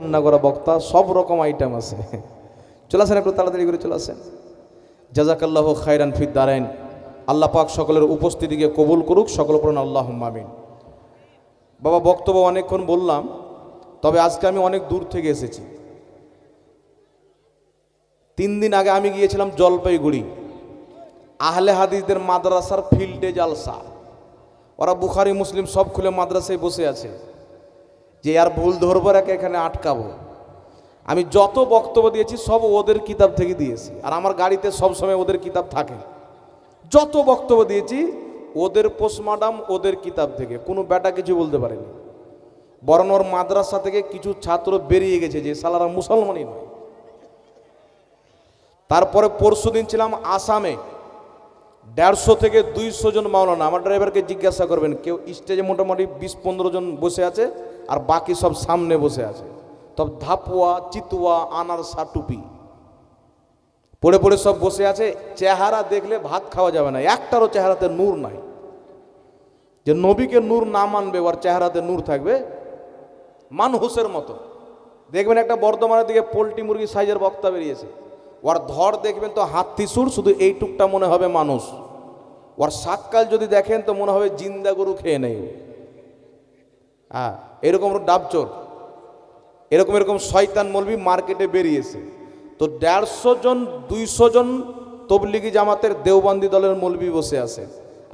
রান্না করা বক্তা, সব রকম আইটেম আছে। চলে আসেন একটু তাড়াতাড়ি করে, চলে আসেন। জাজাকাল্লাহ খাইরান ফিদ দারাইন। আল্লাহ পাক সকলের উপস্থিতিকে কবুল করুক, সকল পড়ুন আল্লাহ মামিন বাবা, বক্তব্য অনেকক্ষণ বললাম, তবে আজকে আমি অনেক দূর থেকে এসেছি। তিন দিন আগে আমি গিয়েছিলাম জলপাইগুড়ি। আহলে হাদিসদের মাদ্রাসার ফিল্ডে জালসা। ওরা বুখারি, মুসলিম সব খুলে মাদ্রাসায় বসে আছে। যে আর ভুল ধরবো একে এখানে আটকাবো। আমি যত বক্তব্য দিয়েছি, সব ওদের কিতাব থেকে দিয়েছি। আর আমার গাড়িতে সব সময় ওদের কিতাব থাকে। যত বক্তব্য দিয়েছি, ওদের পোস্টমার্টাম ওদের কিতাব থেকে। কোনো বেটা কিছু বলতে পারেনি। বরং ওর মাদ্রাসা থেকে কিছু ছাত্র বেরিয়ে গেছে যে সালারা মুসলমানই নয়। তারপরে পরশু দিন ছিলাম আসামে। দেড়শো থেকে দুইশো জন মাওলানা। আমার ড্রাইভারকে জিজ্ঞাসা করবেন, কেউ স্টেজে মোটামুটি বিশ পনেরো জন বসে আছে? আর বাকি সব সামনে বসে আছে। তব ধাপুয়া চিতুয়া আনার সাটুপি পড়ে পড়ে সব বসে আছে। চেহারা দেখলে ভাত খাওয়া যাবে না। একটারও চেহারাতে নূর নাই। যে নবীকে নূর না মানবে, ওর চেহারাতে নূর থাকবে মানহুসের মতো। দেখবেন একটা বর্ধমানের দিকে পোলট্রি মুরগি সাইজের বক্তা বেরিয়েছে। ওর ধর দেখবেন তো হাতি সুর, শুধু এইটুকটা মনে হবে মানুষ। ওর সাতকাল যদি দেখেন তো মনে হবে জিন্দা গরু খেয়ে নেই। হ্যাঁ এরকম ডাবচোর এরকম এরকম শয়তান মলবি মার্কেটে বেরিয়েছে। তো দেড়শো জন, দুইশো জন তবলিগি জামাতের দেওবন্দি দলের মলবি বসে আছে।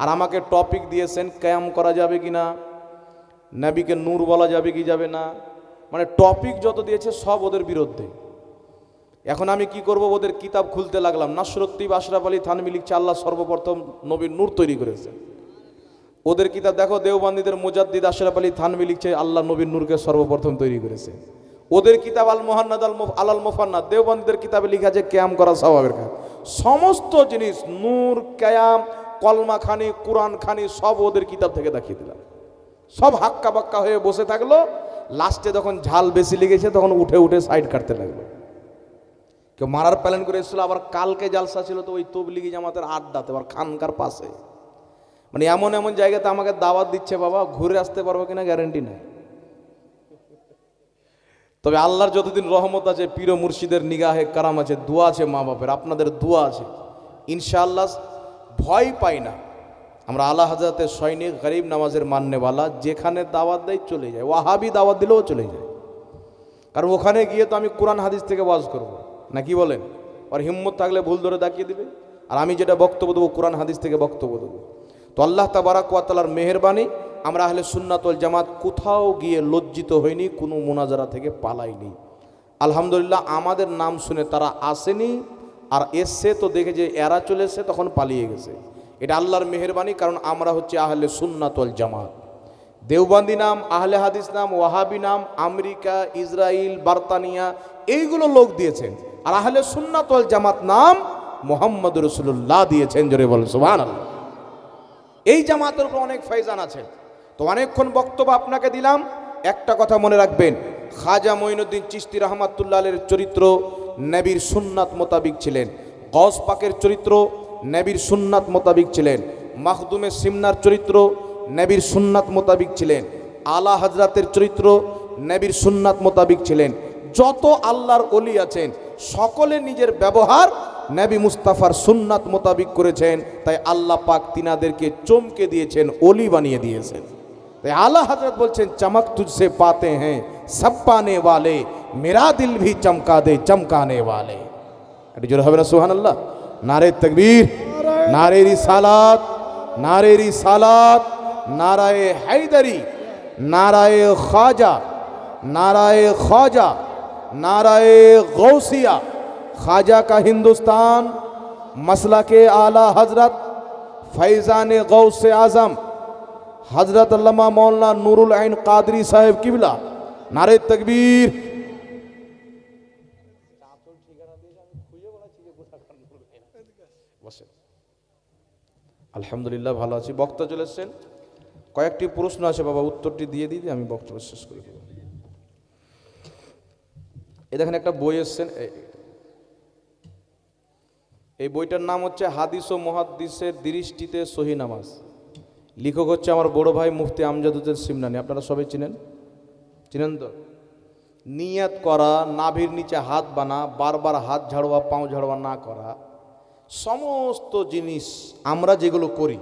আর আমাকে টপিক দিয়েছেন, ক্যাম করা যাবে কি না? নাবিকে নূর বলা যাবে কি যাবে না? মানে টপিক যত দিয়েছে, সব ওদের বিরুদ্ধে। এখন আমি কি করব? ওদের কিতাব খুলতে লাগলাম। নাসরত্তিব আশরাফ আলী থানমি লিখছে, আল্লাহ সর্বপ্রথম নবীর নূর তৈরি করেছে। ওদের কিতাব দেখো, দেওবান্দিদের মুজাদ্দিদ আশরাফ আলী থানমি লিখছে, আল্লাহ নবীর নূরকে সর্বপ্রথম তৈরি করেছে। ওদের কিতাব আল মোহান্নাদ, আল আলাল মোফান্নাদ, দেওবন্দিদের কিতাবে লিখা আছে, ক্যাম করা স্বভাবের কাজ। সমস্ত জিনিস, নূর, ক্যায়াম কলমা খানি কোরআন খানি সব ওদের কিতাব থেকে দেখিয়ে দিলাম। সব হাক্কা বাক্কা হয়ে বসে থাকল, লাস্টে যখন ঝাল বেশি লেগেছে, তখন উঠে উঠে সাইড কাটতে লাগল। কেউ মারার প্ল্যান করে এসেছিল, আবার কালকে জালসা ছিল, তো ওই তবলিগি জামাতের আড্ডাতে, আবার খানকার পাশে। মানে এমন এমন জায়গাতে আমাকে দাওয়াত দিচ্ছে, বাবা, ঘুরে আসতে পারব কিনা গ্যারেন্টি নাই। তবে আল্লাহর যতদিন রহমত আছে, পীর মুর্শিদের নিগাহে কারাম আছে, দোয়া আছে মা বাপের আপনাদের দোয়া আছে। ইনশাআল্লাহ ভয় পাই না। আমরা আল্লাহ হাজরাতের সৈনিক, গরিব নামাজের মান্যওয়ালা যেখানে দাওয়াত দেয় চলে যায়। ওয়াহাবি দাওয়াত দিলেও চলে যায়। কারণ ওখানে গিয়ে তো আমি কোরআন হাদিস থেকে ওয়াজ করব। না কি বলেন? আর হিম্মত থাকলে ভুল ধরে দেখিয়ে দিবে। আর আমি যেটা বক্তব্য দেবো, কোরআন হাদিস থেকে বক্তব্য দেবো। তো আল্লাহ তাবারাক ওয়াতালার মেহরবানি, আমরা আহলে সুন্নাতল জামাত কোথাও গিয়ে লজ্জিত হইনি, কোনো মোনাজারা থেকে পালাইনি। আলহামদুলিল্লাহ, আমাদের নাম শুনে তারা আসেনি, আর এসছে তো দেখে যে এরা চলে এসছে, তখন পালিয়ে গেছে। এটা আল্লাহর মেহরবানি, কারণ আমরা হচ্ছে আহলে সুন্নাতল জামাত। দেওবন্দি নাম, আহলে হাদিস নাম, ওয়াহাবি নাম, আমেরিকা ইসরায়েল বার্তানিয়া, এইগুলো লোক দিয়েছেন। আর আহলে সুন্নাতল জামাত নাম মোহাম্মদ রসুল্লাহ দিয়েছেন, জোরে সুবহান আল্লাহ এই জামাতের উপর অনেক ফাইজান আছে। তো অনেকক্ষণ বক্তব্য আপনাকে দিলাম। একটা কথা মনে রাখবেন, খাজা মঈনুদ্দিন চিস্তি রহমাতুল্লাহের চরিত্র নবীর সুন্নাত মোতাবিক ছিলেন। গস পাকের চরিত্র নবীর সুন্নাত মোতাবিক ছিলেন। মাহদুমে সিমনার চরিত্র নবীর সুন্নাত মোতাবিক ছিলেন। আলা হজরাতের চরিত্র নবীর সুন্নাত মোতাবিক ছিলেন। যত আল্লাহর অলি আছেন, সকলে নিজের ব্যবহার नबी मुस्ताफार सुन्नत मोताबिक कर आल्ला पाक तीन के चमके दिए ओलि बनिए दिए आला हज़रत बोल चमक तुझसे पाते हैं सब पाने वाले मेरा दिल भी चमका दे चमकाने वाले सुहान अल्लाह नारे तकबीर नारे री सालात नारे री सालात नाराय हैदरी नाराय ख्वाजा नाराय ख्वाजा नाराय गौसिया ख्वाजा का हिंदुस्तान मसला के आला हजरत फैज़ान गौस आज़म हजरत अल्लामा मौलाना नूरुल आइन कादरी साहेब किबला नारे तकबीर আলহামদুলিল্লাহ ভালো আছি বক্তা চলে এসছেন কয়েকটি প্রশ্ন আছে বাবা উত্তরটি দিয়ে দিই আমি বক্তব্য শেষ করে দেবো এ দেখেন একটা বই এসছেন এ- এই বইটার নাম হচ্ছে হাদিস ও মহাদিসের দৃষ্টিতে সহি নামাজ। লেখক হচ্ছে আমার বড় ভাই মুফতি আমজাদুদ্দিন সিমনানি আপনারা সবাই চিনেন? চিনেন তো? নিয়াত করা, নাভির নিচে হাত বানা, বারবার হাত ঝাড়োয়া, পাও ঝাড়োয়া না করা, সমস্ত জিনিস আমরা যেগুলো করি,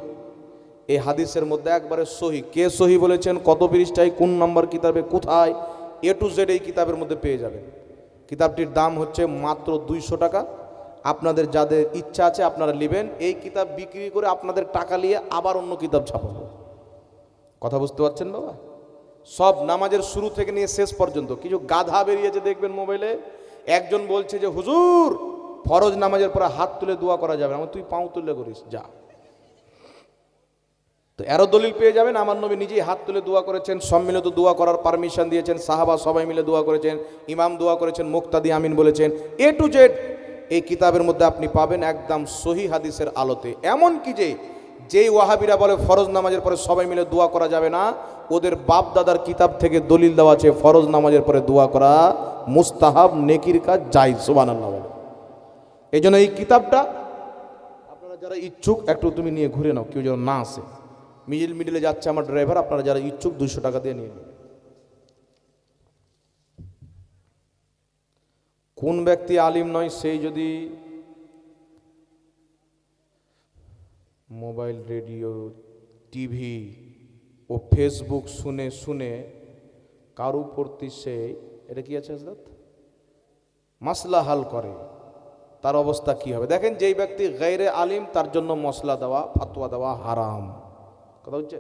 এই হাদিসের মধ্যে একবারে সহি। কে সহি বলেছেন? কত পৃষ্ঠায়? কোন নম্বর কিতাবে? কোথায়? এ টু জেড এই কিতাবের মধ্যে পেয়ে যাবেন। কিতাবটির দাম হচ্ছে মাত্র দুইশো টাকা। আপনাদের যাদের ইচ্ছা আছে আপনারা নেবেন। এই কিতাব বিক্রি করে আপনাদের টাকা নিয়ে আবার অন্য কিতাব ছাপাবো কথা বুঝতে পারছেন বাবা? সব নামাজের শুরু থেকে নিয়ে শেষ পর্যন্ত। কিছু গাধা বেরিয়েছে দেখবেন মোবাইলে। একজন বলছে যে, হুজুর, ফরজ নামাজের পরে হাত তুলে দোয়া করা যাবে আমার তুই পাও তুলে করিস, যা। তো এরও দলিল পেয়ে যাবেন, আমার নবী নিজেই হাত তুলে দোয়া করেছেন, সম্মিলিত দোয়া করার পারমিশন দিয়েছেন, সাহাবা সবাই মিলে দোয়া করেছেন, ইমাম দোয়া করেছেন, মুক্তাদি আমিন বলেছেন, এ টু জেড এই কিতাবের মধ্যে আপনি পাবেন একদম সহি হাদিসের আলোতে। এমন কি যে, যেই ওয়াহাবিরা বলে ফরজ নামাজের পরে সবাই মিলে দোয়া করা যাবে না, ওদের বাপ দাদার কিতাব থেকে দলিল দেওয়া আছে, ফরজ নামাজের পরে দোয়া করা মুস্তাহাব, নেকির কাজ যাই সোবান বলে। এই জন্য এই কিতাবটা আপনারা যারা ইচ্ছুক, একটু তুমি নিয়ে ঘুরে নাও, কেউ যেন না আসে। মিডিল মিডিলে যাচ্ছে আমার ড্রাইভার, আপনারা যারা ইচ্ছুক দুশো টাকা দিয়ে নিয়ে নেবেন কোন ব্যক্তি আলিম নয় সেই যদি মোবাইল, রেডিও, টিভি ও ফেসবুক শুনে শুনে কারু প্রতি সে, এটা কি আছে হজরত মাসলা হাল করে, তার অবস্থা কি হবে? দেখেন যেই ব্যক্তি গাইরে আলিম, তার জন্য মশলা দেওয়া, ফাতোয়া দেওয়া হারাম। কথা হচ্ছে?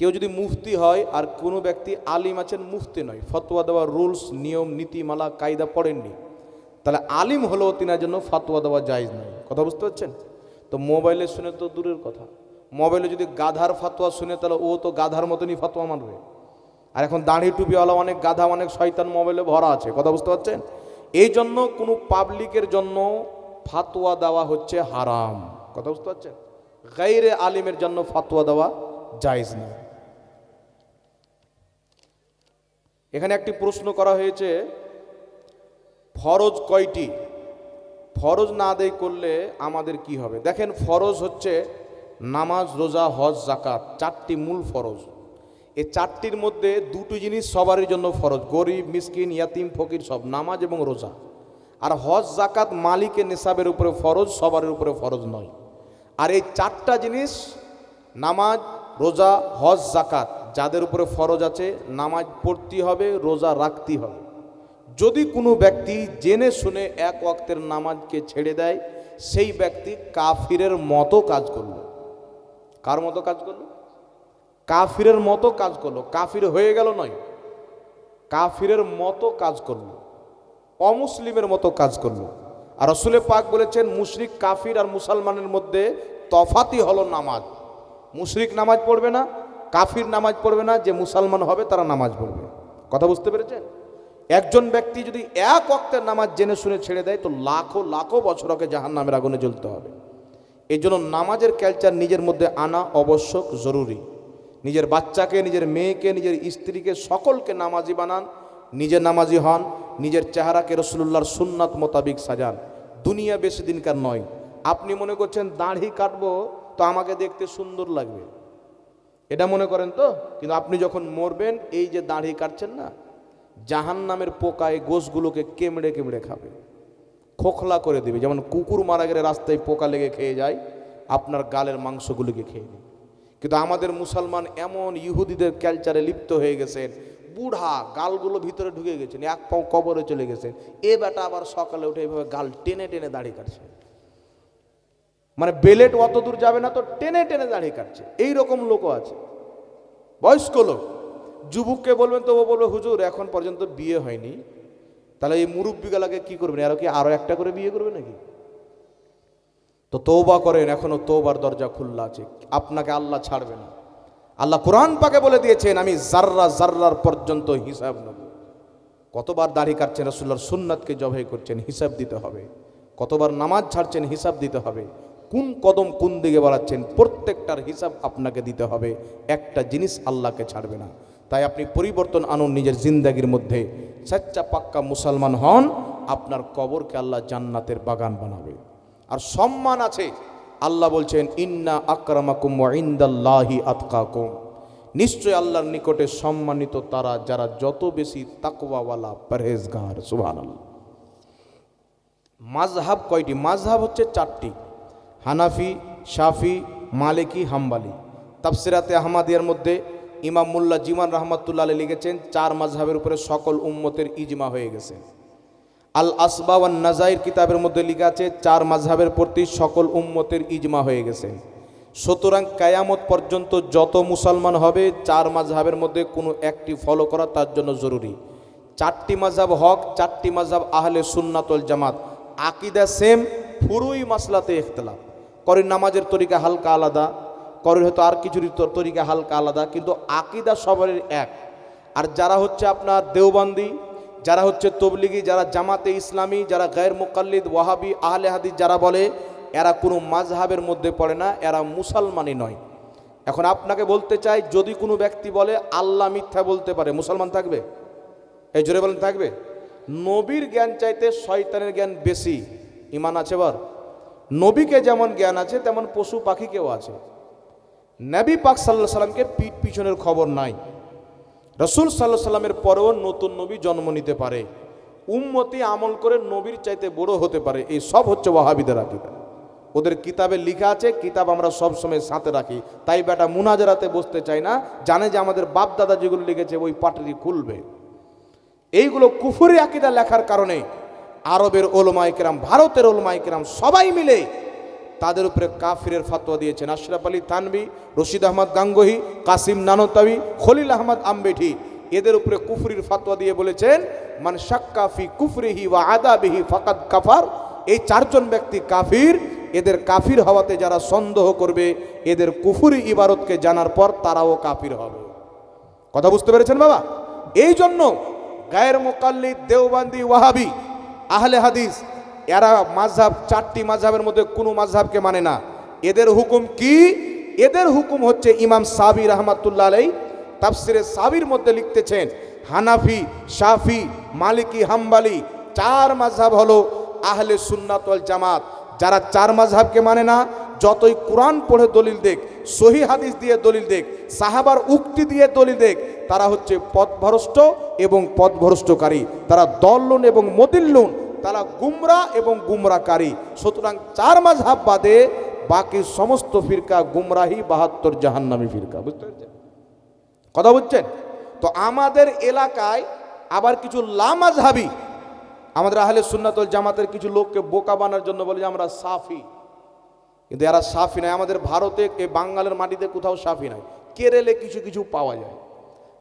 কেউ যদি মুফতি হয় আর কোনো ব্যক্তি আলিম আছেন, মুফতি নয়। ফতোয়া দেওয়া রুলস, নিয়ম, নীতিমালা, কায়দা পড়েননি। তাহলে আলিম হলেও তিনার জন্য ফাতোয়া দেওয়া জায়জ নয়। কথা বুঝতে পারছেন? তো মোবাইলে শুনে তো দূরের কথা। মোবাইলে যদি গাধার ফাতোয়া শুনে, তাহলে ও তো গাধার মতনই ফাতোয়া মানবে। আর এখন দাঁড়ি টুপিওয়ালা অনেক গাধা, অনেক শয়তান মোবাইলে ভরা আছে। কথা বুঝতে পারছেন? এই জন্য কোনো পাবলিকের জন্য ফাতোয়া দেওয়া হচ্ছে হারাম। কথা বুঝতে পারছেন? গাইরে আলিমের জন্য ফাতোয়া দেওয়া জায়েজ না এখানে একটি প্রশ্ন করা হয়েছে, ফরজ কয়টি? ফরজ না আদায় করলে আমাদের কি হবে? দেখেন, ফরজ হচ্ছে নামাজ, রোজা, হজ জাকাত চারটি মূল ফরজ। এই চারটির মধ্যে দুটো জিনিস সবারই জন্য ফরজ, গরিব, মিসকিন, ইয়াতিম, ফকির, সব নামাজ এবং রোজা। আর হজ জাকাত মালিকের নেশাবের উপরে ফরজ সবার উপরে ফরজ নয়। আর এই চারটা জিনিস, নামাজ, রোজা, হজ জাকাত যাদের উপরে ফরজ আছে, নামাজ পড়তে হবে, রোজা রাখতে হবে। যদি কোনো ব্যক্তি জেনে শুনে এক ওয়াক্তের নামাজকে ছেড়ে দেয়, সেই ব্যক্তি কাফিরের মতো কাজ করল। কার মতো কাজ করল? কাফিরের মতো কাজ করল। কাফির হয়ে গেল নয়। কাফিরের মতো কাজ করল। অমুসলিমের মতো কাজ করল। আর রসুলে পাক বলেছেন, মুশরিক কাফির আর মুসলমানের মধ্যে তফাতি হলো নামাজ। মুশরিক নামাজ পড়বে না কাফির নামাজ পড়বে না, যে মুসলমান হবে তারা নামাজ পড়বে। কথা বুঝতে পেরেছেন? একজন ব্যক্তি যদি এক অক্তের নামাজ জেনে শুনে ছেড়ে দেয়, তো লাখো লাখো বছর ওকে জাহান নামের আগুনে জ্বলতে হবে। এই জন্য নামাজের ক্যালচার নিজের মধ্যে আনা আবশ্যক, জরুরি। নিজের বাচ্চাকে, নিজের মেয়েকে, নিজের স্ত্রীকে, সকলকে নামাজি বানান, নিজে নামাজি হন, নিজের চেহারাকে রসুল্লাহর সুন্নাত মোতাবিক সাজান। দুনিয়া বেশি দিনকার নয়। আপনি মনে করছেন, দাড়ি কাটবো, তো আমাকে দেখতে সুন্দর লাগবে। এটা মনে করেন তো? কিন্তু আপনি যখন মরবেন, এই যে দাড়ি কাটছেন না জাহান নামের পোকায় গোসগুলোকে কেমড়ে কেমড়ে খাবে। খোখলা করে দেবে। যেমন কুকুর মারা গেলে রাস্তায় পোকা লেগে খেয়ে যায়, আপনার গালের মাংসগুলোকে খেয়ে নেবে কিন্তু আমাদের মুসলমান এমন ইহুদিদের ক্যালচারে লিপ্ত হয়ে গেছেন, বুড়া গালগুলো ভিতরে ঢুকে গেছেন, এক পাও কবরে চলে গেছেন। এ বেটা আবার সকালে উঠে এইভাবে গাল টেনে টেনে দাড়ি কাটছে। মানে বেলেট অত দূর যাবে না তো টেনে টেনে দাঁড়িয়ে কাটছে। এই রকম লোকও আছে। বয়স্ক লোক। যুবককে বলবেন তো ও বলবে, হুজুর, এখন পর্যন্ত বিয়ে হয়নি। তাহলে এই মুরব্বীগুলাকে কি করবেন? আরও কি আরও একটা করে বিয়ে করবে নাকি? তো তৌবা করেন, এখনও তৌবার দরজা খোলা আছে। আপনাকে আল্লাহ ছাড়বে না। আল্লাহ কোরআন পাকে বলে দিয়েছেন, আমি জাররা জাররার পর্যন্ত হিসাব নেব। কতবার দাড়ি কাটছেন রসুল্লার সুন্নাতকে জবাই করছেন, হিসাব দিতে হবে। কতবার নামাজ ছাড়ছেন, হিসাব দিতে হবে। কোন কদম কোন দিকে বাড়াচ্ছেন, প্রত্যেকটার হিসাব আপনাকে দিতে হবে। একটা জিনিস আল্লাহকে ছাড়বে না। তাই আপনি পরিবর্তন আনুন নিজের জিন্দাগির মধ্যে। সচ্চা পাক্কা মুসলমান হন, আপনার কবরকে আল্লাহ জান্নাতের বাগান বানাবে। আর সম্মান আছে। আল্লাহ বলছেন, ইন্না আকরামাকুম ইন্দাল্লাহি আতকাকুম। নিশ্চয় আল্লাহর নিকটে সম্মানিত তারা, যারা যত বেশি তাকওয়াওয়ালা পরহেজগার সুবহান মাযহাব কয়টি? মাযহাব হচ্ছে চারটি। হানাফি, শাফি, মালিকি, হাম্বালি। তাফসিরাতে আহমাদিয়ার মধ্যে ইমাম মুল্লা জিমান রহমাতুল্লাহ আলী লিখেছেন, চার মাযহাবের উপরে সকল উম্মতের ইজমা হয়ে গেছে। আল আসবা ওয়ান নাজাইর কিতাবের মধ্যে লেখা আছে, চার মাযহাবের প্রতি সকল উম্মতের ইজমা হয়ে গেছে। সুতরাং কায়ামত পর্যন্ত যত মুসলমান হবে, চার মাযহাবের মধ্যে কোনো একটি ফলো করা তার জন্য জরুরি। চারটি মাযহাব হক, চারটি মাযহাব আহলে সুন্নাতুল জামাত। আকিদা সেম ফুরুই মাসলাতে ইখতলাফ। করেন নামাজের তরিকা হালকা আলাদা করেন হয়তো আর কিছুর তরিকা হালকা আলাদা, কিন্তু আকিদা সবারই এক। আর যারা হচ্ছে আপনার দেওবান্দি, যারা হচ্ছে তবলিগি, যারা জামাতে ইসলামী, যারা গায়ের মোকাল্লিদ, ওয়াহাবি, আহলে হাদিস যারা বলে, এরা কোনো মাযহাবের মধ্যে পড়ে না, এরা মুসলমানই নয়। এখন আপনাকে বলতে চাই, যদি কোনো ব্যক্তি বলে, আল্লাহ মিথ্যা বলতে পারে, মুসলমান থাকবে? এই জোরে বলেন, থাকবে? নবীর জ্ঞান চাইতে শয়তানের জ্ঞান বেশি। ইমান আছে বর নবীকে যেমন জ্ঞান আছে, তেমন পশু পাখিকেও আছে। নবী পাক সাল্লাহ সাল্লামকে পিঠ পিছনের খবর নাই। রসুল সাল্লাহ সাল্লামের পরেও নতুন নবী জন্ম নিতে পারে। উম্মতি আমল করে নবীর চাইতে বড় হতে পারে। এই সব হচ্ছে ওয়াহাবিদের আকিদা। ওদের কিতাবে লেখা আছে, কিতাব আমরা সব সময় সাথে রাখি। তাই বেটা মুনাজারাতে বসতে চাই না, জানে যে আমাদের বাপ দাদা যেগুলো লিখেছে, ওই পাটরি খুলবে। এইগুলো কুফুরি আকিদা লেখার কারণে আরবের ওলমাই কেরাম ভারতের ওলমাই কেরাম সবাই মিলে তাদের উপরে কাফিরের ফাতোয়া দিয়েছেন। আশরাফ আলী থানবি রশিদ আহমদ গাঙ্গোহি, কাসিম নানতাবি, খলিল আহমদ আম্বেঠি এদের উপরে কুফরির ফাতোয়া দিয়ে বলেছেন, মান শাক্কাফি কুফরিহি ওয়া আদাবিহি ফাকাদ কাফার। এই চারজন ব্যক্তি কাফির, এদের কাফির হওয়াতে যারা সন্দেহ করবে, এদের কুফুরি ইবারতকে জানার পর তারাও কাফির হবে। কথা বুঝতে পেরেছেন বাবা? এই জন্য গায়ের মোকাল্লি দেওবান্দি, ওয়াহাবি আহলে হাদিস, এরা মাঝহাব চারটি মাঝহাবের মধ্যে কোনো মাঝহাবকে মানে না। এদের হুকুম কি? এদের হুকুম হচ্ছে ইমাম সাবি রহমাতুল্লাহ আলাই তাফসিরে সাবির মধ্যে লিখতেছেন, হানাফি, শাফি, মালিকি, হাম্বালি চার মাঝহাব হলো আহলে সুন্নাত জামাত। যারা চার মাঝহাবকে মানে না যতই কোরআন পড়ে দলিল দেখ, সহি হাদিস দিয়ে দলিল দেখ, সাহাবার উক্তি দিয়ে দলিল দেখ, তারা হচ্ছে পথভ্রষ্ট এবং পথভ্রষ্টকারী। তারা দল্লুন এবং মদিল্লুন, তারা গুমরা এবং গুমরাকারী। সুতরাং চার মাঝহাব বাদে বাকি সমস্ত ফিরকা গুমরাহি, বাহাত্তর জাহান্নামী ফিরকা, বুঝতে পেরেছেন? কথা বুঝছেন? তো আমাদের এলাকায় আবার কিছু লামাজহাবি আমাদের আহলে সুন্নাতুল জামাতের কিছু লোককে বোকা বানার জন্য বলে যে আমরা সাফি। কিন্তু এরা সাফি নাই আমাদের ভারতে বাঙ্গালের মাটিতে কোথাও সাফি নাই কেরেলে কিছু কিছু পাওয়া যায়।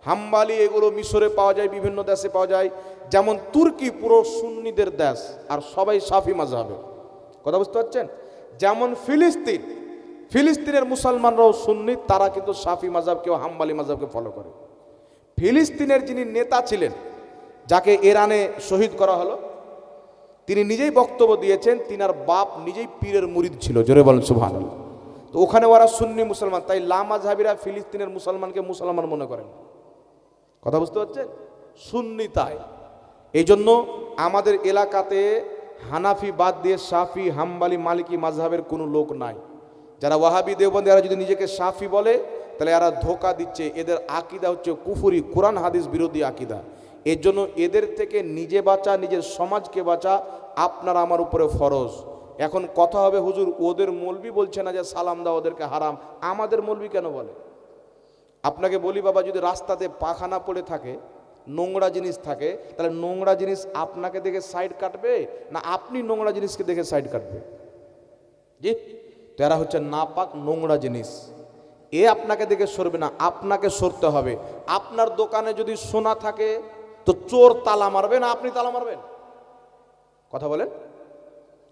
হাম্বালি এগুলো মিশরে পাওয়া যায়, বিভিন্ন দেশে পাওয়া যায়। যেমন তুর্কি পুরো সুন্নিদের দেশ, আর সবাই সাফি মাঝহাবে কথা বুঝতে পারছেন? যেমন ফিলিস্তিন, ফিলিস্তিনের মুসলমানরাও সুন্নি, তারা কিন্তু সাফি মাঝহাব কেউ হাম্বালি মাঝহাবকে ফলো করে। ফিলিস্তিনের যিনি নেতা ছিলেন, যাকে ইরানে শহীদ করা হলো তিনি নিজেই বক্তব্য দিয়েছেন তিনি তিনার বাপ নিজেই পীরের মুরিদ ছিল, জোরে বলেন সুভান তো ওখানে ওরা সুন্নি মুসলমান, তাই লামাজহাবিরা ফিলিস্তিনের মুসলমানকে মুসলমান মনে করেন। কথা বুঝতে পারছেন? সুন্নি তাই। এই জন্য আমাদের এলাকাতে হানাফি বাদ দিয়ে সাফি হাম্বালি, মালিকি মাঝহাবের কোনো লোক নাই। যারা ওয়াহাবি দেওবন্দি, এরা যদি নিজেকে সাফি বলে, তাহলে এরা ধোকা দিচ্ছে। এদের আকিদা হচ্ছে কুফুরি, কোরআন, হাদিস বিরোধী আকিদা। এর জন্য এদের থেকে নিজে বাঁচা, নিজের সমাজকে বাঁচা আপনার আমার উপরে ফরজ। এখন কথা হবে, হুজুর, ওদের মলবি বলছে না যে সালাম দাও, ওদেরকে হারাম। আমাদের মলবি কেন বলে? আপনাকে বলি বাবা, যদি রাস্তাতে পাখানা পড়ে থাকে, নোংরা জিনিস থাকে, তাহলে নোংরা জিনিস আপনাকে দেখে সাইড কাটবে না আপনি নোংরা জিনিসকে দেখে সাইড কাটবে? জি? তো এরা হচ্ছে নাপাক, নোংরা জিনিস। এ আপনাকে দেখে সরবে না, আপনাকে সরতে হবে। আপনার দোকানে যদি সোনা থাকে তো চোর তালা মারবে না আপনি তালা মারবেন? কথা বলেন।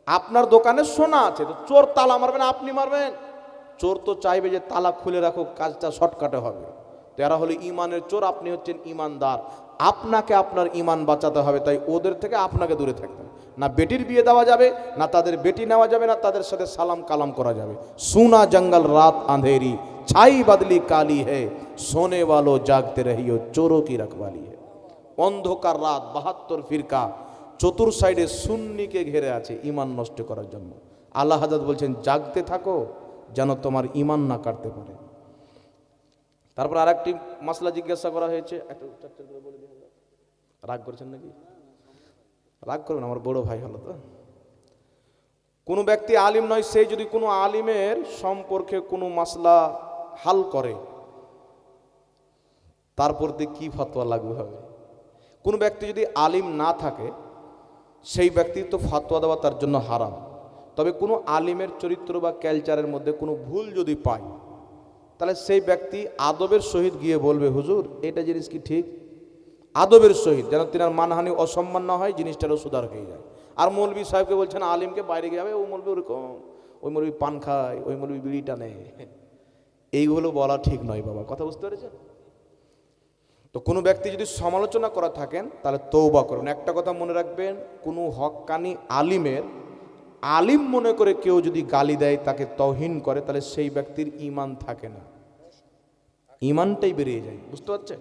আপনার দোকানে সোনা আছে, তো চোর তালা মারবেন আপনি মারবেন? চোর তো চাইবে যে তালা খুলে রাখো কাজটা শর্টকাটে হবে। তো এরা হলো ইমানের চোর, আপনি হচ্ছেন ইমানদার। আপনাকে আপনার ইমান বাঁচাতে হবে, তাই ওদের থেকে আপনাকে দূরে থাকতে হবে। না বেটির বিয়ে দেওয়া যাবে, না তাদের বেটি নেওয়া যাবে, না তাদের সাথে সালাম কালাম করা যাবে। সুনা জঙ্গল রাত আঁধেরি, ছাই বাদলি কালি হে, সোনে বালো জাগতে রহিও, চোরও কি রাখবালি হে। অন্ধকার রাত, বাহাত্তর ফিরকা, চতুর সাইডে সুন্নিকে ঘেরে আছে ইমান নষ্ট করার জন্য। আল্লাহ হাজাদ বলছেন, জাগতে থাকো, যেন তোমার ইমান না কাটতে পারে। তারপর আর একটি মশলা জিজ্ঞাসা করা হয়েছে। রাগ করছেন নাকি? রাগ করবেন আমার বড় ভাই হলো তো। কোনো ব্যক্তি আলিম নয়, সে যদি কোনো আলিমের সম্পর্কে কোনো মাসলা হাল করে, তারপর দিয়ে কী ফতোয়া লাগু হবে? কোনো ব্যক্তি যদি আলিম না থাকে, সেই ব্যক্তি তো ফতোয়া দেওয়া তার জন্য হারাম। তবে কোনো আলিমের চরিত্র বা ক্যালচারের মধ্যে কোনো ভুল যদি পায়, তাহলে সেই ব্যক্তি আদবের সহিত গিয়ে বলবে, হুজুর, এটা জিনিস কি ঠিক? আদবের সহিত, যেন তিনার মানহানি অসম্মান না হয়, জিনিসটারও সুধার হয়ে যায়। আর মৌলবী সাহেবকে বলছেন, আলিমকে বাইরে গিয়ে ও মৌলবী ওরকম, ওই মৌলবী পান খায়, ওই মৌলবী বিড়ি টানে এইগুলো বলা ঠিক নয় বাবা, কথা বুঝতে পেরেছেন? তো কোনো ব্যক্তি যদি সমালোচনা করা থাকেন, তাহলে তৌবা করুন। একটা কথা মনে রাখবেন, কোনো হক্কানি আলিমের, আলিম মনে করে কেউ যদি গালি দেয়, তাকে তহিন করে, তাহলে সেই ব্যক্তির ইমান থাকে না। ইমানটাই বেরিয়ে যায়, বুঝতে পারছেন?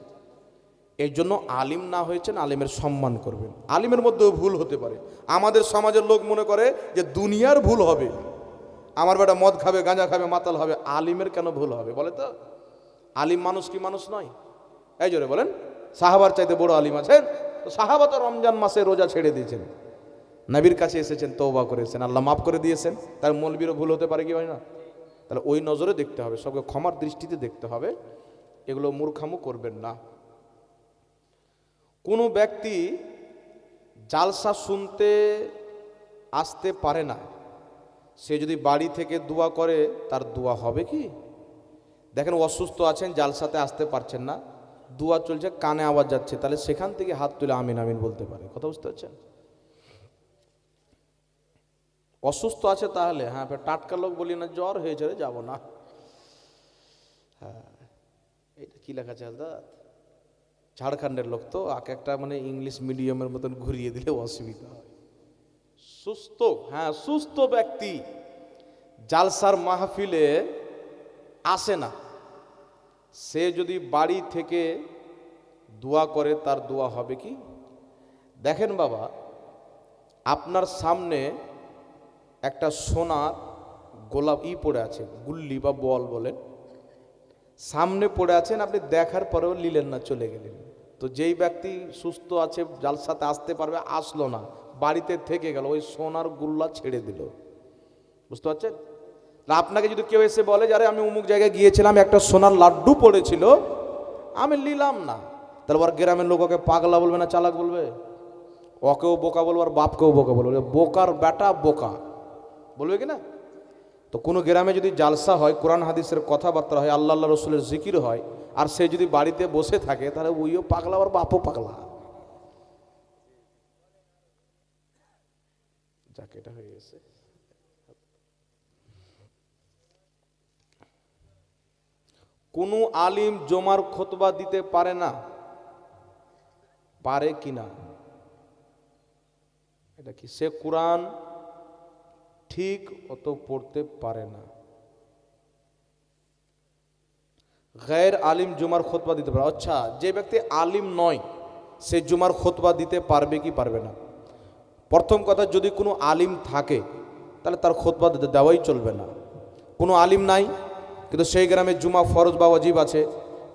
এই জন্য আলিম না হয়েছেন, আলিমের সম্মান করবেন। আলিমের মধ্যেও ভুল হতে পারে। আমাদের সমাজের লোক মনে করে যে দুনিয়ার ভুল হবে, আমার বেটা মদ খাবে, গাঁজা খাবে, মাতাল হবে, আলিমের কেন ভুল হবে বলে তো? আলিম মানুষ কি মানুষ নয়? এই জোরে বলেন, সাহাবার চাইতে বড় আলিম আছেন, তো সাহাবা তো রমজান মাসে রোজা ছেড়ে দিয়েছেন। নবীর কাছে এসেছেন তৌবা করেছেন, আল্লাহ মাফ করে দিয়েছেন। তার মলবিরও ভুল হতে পারে কি হয় না? তাহলে ওই নজরে দেখতে হবে, সবকে ক্ষমার দৃষ্টিতে দেখতে হবে, এগুলো মূর্খামু করবেন না। কোনো ব্যক্তি জালসা শুনতে আসতে পারে না, সে যদি বাড়ি থেকে দোয়া করে, তার দোয়া হবে কি? দেখেন অসুস্থ আছেন, জালসাতে আসতে পারছেন না দোয়া চলছে, কানে আওয়াজ যাচ্ছে। তাহলে সেখান থেকে হাত তুলে আমিন আমিন বলতে পারে। কথা বুঝতে পারছেন? অসুস্থ আছে তাহলে? হ্যাঁ টাটকা লোক বলি না, জ্বর হয়েছে রে যাব না। হ্যাঁ এটা কি লেখা আছে দাদা ঝাড়খণ্ডের লোক তো এক একটা মানে ইংলিশ মিডিয়ামের মতন ঘুরিয়ে দিলে অসুবিধা হয়। সুস্থ হ্যাঁ সুস্থ ব্যক্তি জালসার মাহফিলে আসে না। সে যদি বাড়ি থেকে দোয়া করে, তার দোয়া হবে কি? দেখেন বাবা, আপনার সামনে একটা সোনার গোলাপ ই পড়ে আছে, গুল্লি বা বল বলেন। সামনে পড়ে আছেন, আপনি দেখার পরেও নিলেন না, চলে গেলেন। তো যেই ব্যক্তি সুস্থ আছে জালসাতে আসতে পারবে, আসলো না, বাড়িতে থেকে গেল, ওই সোনার গুল্লা ছেড়ে দিল। বুঝতে পারছেন? না আপনাকে যদি কেউ এসে বলে যে, আরে, আমি অমুক জায়গায় গিয়েছিলাম, একটা সোনার লাড্ডু পড়েছিল, আমি নিলাম না। তাহলে আর গ্রামের লোক ওকে পাগলা বলবে না চালাক বলবে? ওকেও বোকা বলবে আর বাপকেও বোকা বলবে। বোকার বেটা, বোকা। বলবে কি না? তো কোনো গ্রামে যদি জালসা হয়, কোরআন হাদিসের কথাবার্তা হয়, আল্লাহ আল্লাহ রসুলের জিকির হয়, আর সে যদি বাড়িতে বসে থাকে, তাহলে ওইও পাগলা আর বাপও পাগলা। যাক, এটা হয়ে গেছে। কোনো আলিম জমার খতবা দিতে পারে না। পারে কি না? এটা কি সে কোরআন ঠিক অত পড়তে পারে না। গায়ের আলিম জুমার খোতবা দিতে পারে। আচ্ছা যে ব্যক্তি আলিম নয়, সে জুমার খোতবা দিতে পারবে কি পারবে না? প্রথম কথা, যদি কোনো আলিম থাকে, তাহলে তার খোতবা দেওয়াই চলবে না। কোনো আলিম নাই কিন্তু সেই গ্রামে জুমা ফরজ বা অজিব আছে,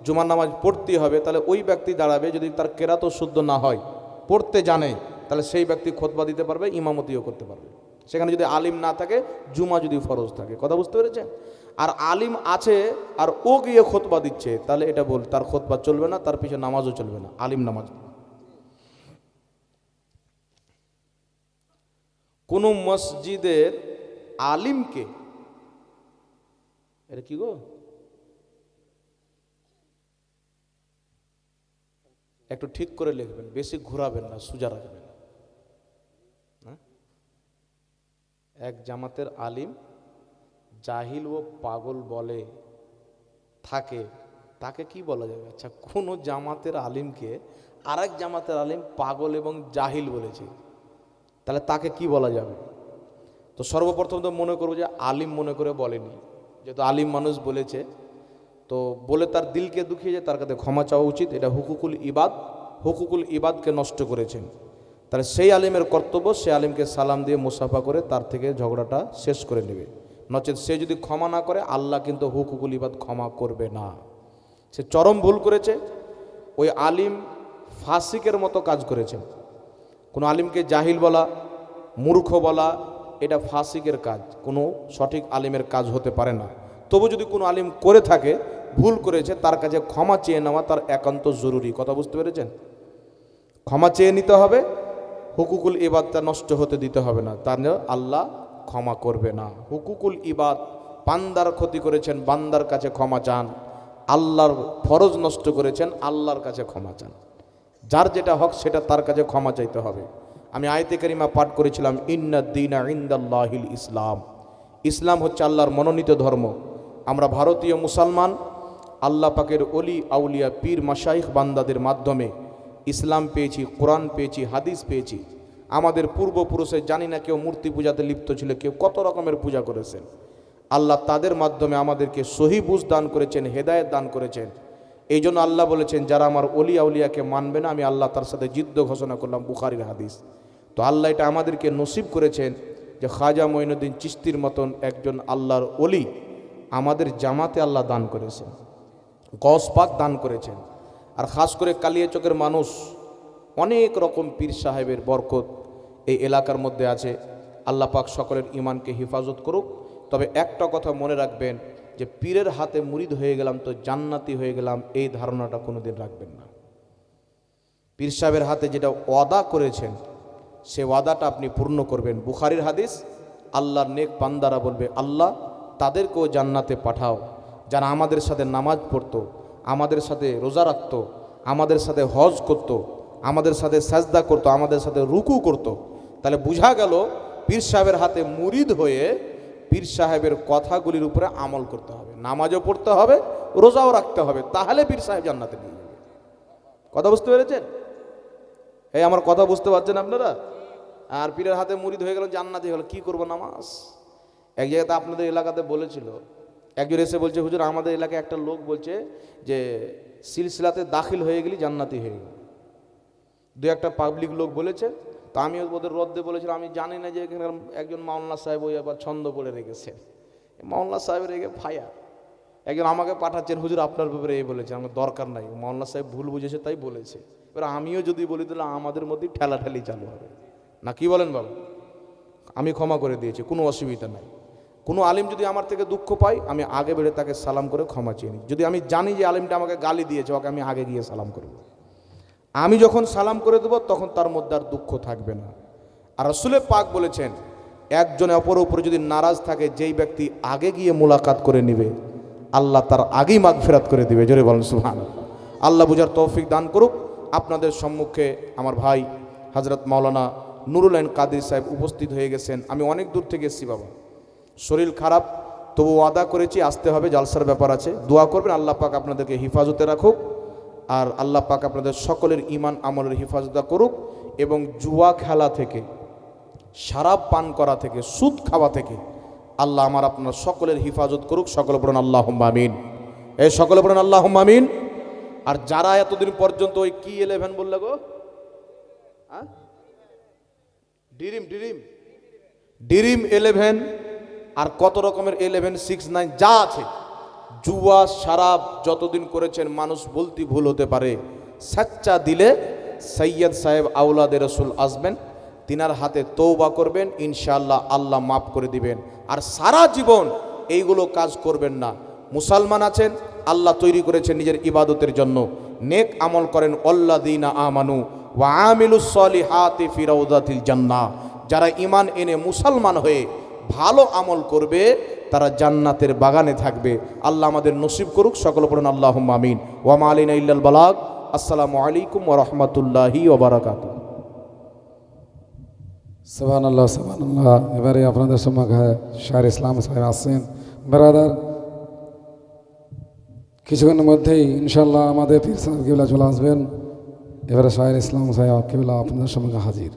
জুমার নামাজ পড়তেই হবে, তাহলে ওই ব্যক্তি দাঁড়াবে যদি তার কেরাতও শুদ্ধ না হয়। পড়তে জানে, তাহলে সেই ব্যক্তি খোতবা দিতে পারবে, ইমামতিও করতে পারবে। সেখানে যদি আলিম না থাকে, জুমা যদি ফরজ থাকে। কথা বুঝতে পেরেছেন? আর আলিম আছে, আর ও গিয়ে খোতবা দিচ্ছে, তাহলে এটা বল, তার খোতবা চলবে না, তার পিছনে নামাজও চলবে না, আলিম নামাজ। কোনো মসজিদের আলিমকে এটা কি গো? একটু ঠিক করে লিখবেন, বেশি ঘোরাবেন না, সোজা রাখবেন। হ্যাঁ? এক জামাতের আলিম জাহিল ও পাগল বলে থাকে, তাকে কি বলা যাবে? আচ্ছা কোনো জামাতের আলিমকে আরেক জামাতের আলিম পাগল এবং জাহিল বলেছে, তাহলে তাকে কি বলা যাবে? তো সর্বপ্রথম তো মনে করব যে আলিম মনে করে বলেনি। যেহেতু আলিম মানুষ বলেছে, তো বলে তার দিলকে দুখিয়ে যায় তার কাছে ক্ষমা চাওয়া উচিত, এটা হুকুকুল ইবাদ, হুকুকুল ইবাদকে নষ্ট করেছেন। তাহলে সেই আলিমের কর্তব্য সে আলিমকে সালাম দিয়ে মুসাফা করে তার থেকে ঝগড়াটা শেষ করে নেবে। নচেত সে যদি ক্ষমা না করে, আল্লাহ কিন্তু হুকুকুল ইবাদ ক্ষমা করবে না। সে চরম ভুল করেছে, ওই আলিম ফাসিকের মতো কাজ করেছে। কোনো আলিমকে জাহিল বলা, মূর্খ বলা এটা ফাসিকের কাজ, কোনো সঠিক আলিমের কাজ হতে পারে না। তবু যদি কোনো আলিম করে থাকে, ভুল করেছে, তার কাছে ক্ষমা চেয়ে নেওয়া তার একান্ত জরুরি। কথা বুঝতে পেরেছেন? ক্ষমা চেয়ে নিতে হবে, হুকুকুল ইবাদটা নষ্ট হতে দিতে হবে না। তার আল্লাহ ক্ষমা করবে না। হুকুকুল ইবাদ পান্দার ক্ষতি করেছেন, বান্দার কাছে ক্ষমা চান। আল্লাহর ফরজ নষ্ট করেছেন, আল্লাহর কাছে ক্ষমা চান। যার যেটা হক, সেটা তার কাছে ক্ষমা চাইতে হবে। আমি আয়তে কারিমা পাঠ করেছিলাম ইন্নাদ্দিনা ইন্দাল্লাহিল ইসলাম। ইসলাম হচ্ছে আল্লাহর মনোনীত ধর্ম। আমরা ভারতীয় মুসলমান, আল্লাহ পাকের অলি আউলিয়া, পীর মাসাইখ বান্দাদের মাধ্যমে ইসলাম পেয়েছি, কোরআন পেয়েছি, হাদিস পেয়েছি। আমাদের পূর্বপুরুষে জানি না কেউ মূর্তি পূজাতে লিপ্ত ছিল, কেউ কত রকমের পূজা করেছেন। আল্লাহ তাদের মাধ্যমে আমাদেরকে সহি বুঝ দান করেছেন, হেদায়েত দান করেছেন। এই জন্য আল্লাহ বলেছেন, যারা আমার অলি আউলিয়াকে মানবে না, আমি আল্লাহ তার সাথে যুদ্ধ ঘোষণা করলাম বুখারির হাদিস। তো আল্লাহ এটা আমাদেরকে নসিব করেছেন যে খাজা মঈনুদ্দিন চিস্তির মতন একজন আল্লাহর অলি আমাদের জামাতে আল্লাহ দান করেছেন গসপাক দান করেছেন। আর খাস করে কালিয়াচকের মানুষ, অনেক রকম পীর সাহেবের বরকত এই এলাকার মধ্যে আছে। আল্লাহ পাক সকলের ইমানকে হেফাজত করুক। তবে একটা কথা মনে রাখবেন যে পীরের হাতে মুরিদ হয়ে গেলাম তো জান্নাতি হয়ে গেলাম, এই ধারণাটা কোনোদিন রাখবেন না। পীর সাহেবের হাতে যেটা ওয়াদা করেছেন সে ওয়াদাটা আপনি পূর্ণ করবেন। বুখারির হাদিস, আল্লাহর নেক পান্দারা বলবে, আল্লাহ, তাদেরকেও জান্নাতে পাঠাও। যারা আমাদের সাথে নামাজ পড়তো, আমাদের সাথে রোজা রাখতো, আমাদের সাথে হজ করত, আমাদের সাথে সাজদা করত, আমাদের সাথে রুকু করত। তাহলে বোঝা গেল, পীর সাহেবের হাতে মুরিদ হয়ে পীর সাহেবের কথাগুলির উপরে আমল করতে হবে। নামাজও পড়তে হবে, রোজাও রাখতে হবে। তাহলে পীর সাহেব জান্নাতে নিয়ে যাবে। কথা বুঝতে পেরেছেন? এই, আমার কথা বুঝতে পারছেন আপনারা? আর পীরের হাতে মুরিদ হয়ে গেল জান্নাতি হয়ে গেল কী করব নামাজ? এক জায়গাতে আপনাদের এলাকাতে বলেছিল, একজন এসে বলছে, হুজুর, আমাদের এলাকায় একটা লোক বলছে যে, সিলসিলাতে দাখিল হয়ে গেলি, জান্নাতি হয়ে গেল। দু একটা পাবলিক লোক বলেছে, তা আমি ওদের রদ্দে বলেছিলাম, আমি জানি না যে এখানে একজন মাওলানা সাহেব ওই আবার ছন্দ পড়ে রেখেছে। মাওলানা সাহেবের রেখে ফায়া একজন আমাকে পাঠাচ্ছেন, হুজুর, আপনার ব্যাপারে এই বলেছে, আমার দরকার নাই। মাওলানা সাহেব ভুল বুঝেছে, তাই বলেছে। এবার আমিও যদি বলি, তাহলে আমাদের মধ্যেই ঠেলাঠেলি চালু হবে। না, কি বলেন বাবা? আমি ক্ষমা করে দিয়েছি, কোনো অসুবিধা নাই। কোনো আলিম যদি আমার থেকে দুঃখ পাই আমি আগে বেড়ে তাকে সালাম করে ক্ষমা চেয়ে নিই। যদি আমি জানি যে আলিমটা আমাকে গালি দিয়েছে, ওকে আমি আগে গিয়ে সালাম করব। আমি যখন সালাম করে দেবো, তখন তার মধ্যে আর দুঃখ থাকবে না। আর রসুলে পাক বলেছেন, একজনে অপর উপরে যদি নারাজ থাকে, যেই ব্যক্তি আগে গিয়ে মোলাকাত করে নিবে আল্লাহ তার আগেই মাগ ফেরাত করে দিবে। জোরে বলেন সুহান আল্লাহ বুঝার তৌফিক দান করুক। আপনাদের সম্মুখে আমার ভাই হজরত মাওলানা নুরুল আইন কাদির সাহেব উপস্থিত হয়ে গেছেন। আমি অনেক দূর থেকে এসেছি, বাবা। শরীর খারাপ তবু আদা করেছি, আসতে হবে, জালসার ব্যাপার আছে। দোয়া করবেন, আল্লাহ পাক আপনাদেরকে হেফাজতে রাখুক। আর আল্লাহ পাক আপনাদের সকলের ইমান আমলের হেফাজতা করুক এবং জুয়া খেলা থেকে, শারাব পান করা থেকে, সুদ খাওয়া থেকে আল্লাহ আমার আপনার সকলের হিফাজত করুক, সকলে বলুন আল্লাহ আমিন। এই সকলে বলুন আল্লাহ আমিন। আর যারা এতদিন পর্যন্ত ওই কি ইলেভেন বললে গো? হ্যাঁ? Dream dream. ডিরিম ইলেভেন আর কত রকমের ইলেভেন সিক্স নাইন যা আছে। জুয়া শারাব যতদিন করেছেন, মানুষ বলতে ভুল হতে পারে। সাচ্চা দিলে সৈয়দ সাহেব আউলাদে রসুল আসবেন। তিনার হাতে তৌবা করবেন, ইনশাআল্লাহ আল্লাহ মাফ করে দিবেন। আর সারা জীবন এইগুলো কাজ করবেন না। মুসলমান আছেন, আল্লাহ তৈরি করেছেন নিজের ইবাদতের জন্য। নেক আমল করেন অল্লা অল্লাদিনা আমানু ওয়া আমিলুসলিহাতি ফিরাউদাতিল জান্নাহ। যারা ইমান এনে মুসলমান হয়ে ভালো আমল করবে, তারা জান্নাতের বাগানে থাকবে। আল্লাহ আমাদের নসিব করুক, সকল পড়ুন আল্লাহ আমিন। ওয়ামা আলিনা ইল্লাল বালাগ। আসসালামু আলাইকুম ওয়া রাহমাতুল্লাহি ওয়া বারাকাতুহু সবান আল্লাহ সবান আল্লাহ এবারে আপনাদের সম্মুখে শাহর ইসলাম সাহেব আসছেন বেরাদার কিছুক্ষণের মধ্যেই ইনশাল্লাহ আমাদের পীর সাহেব কিবলা চলে আসবেন এবারে শাহর ইসলাম সাহেব কিবলা আপনাদের সম্মুখে হাজির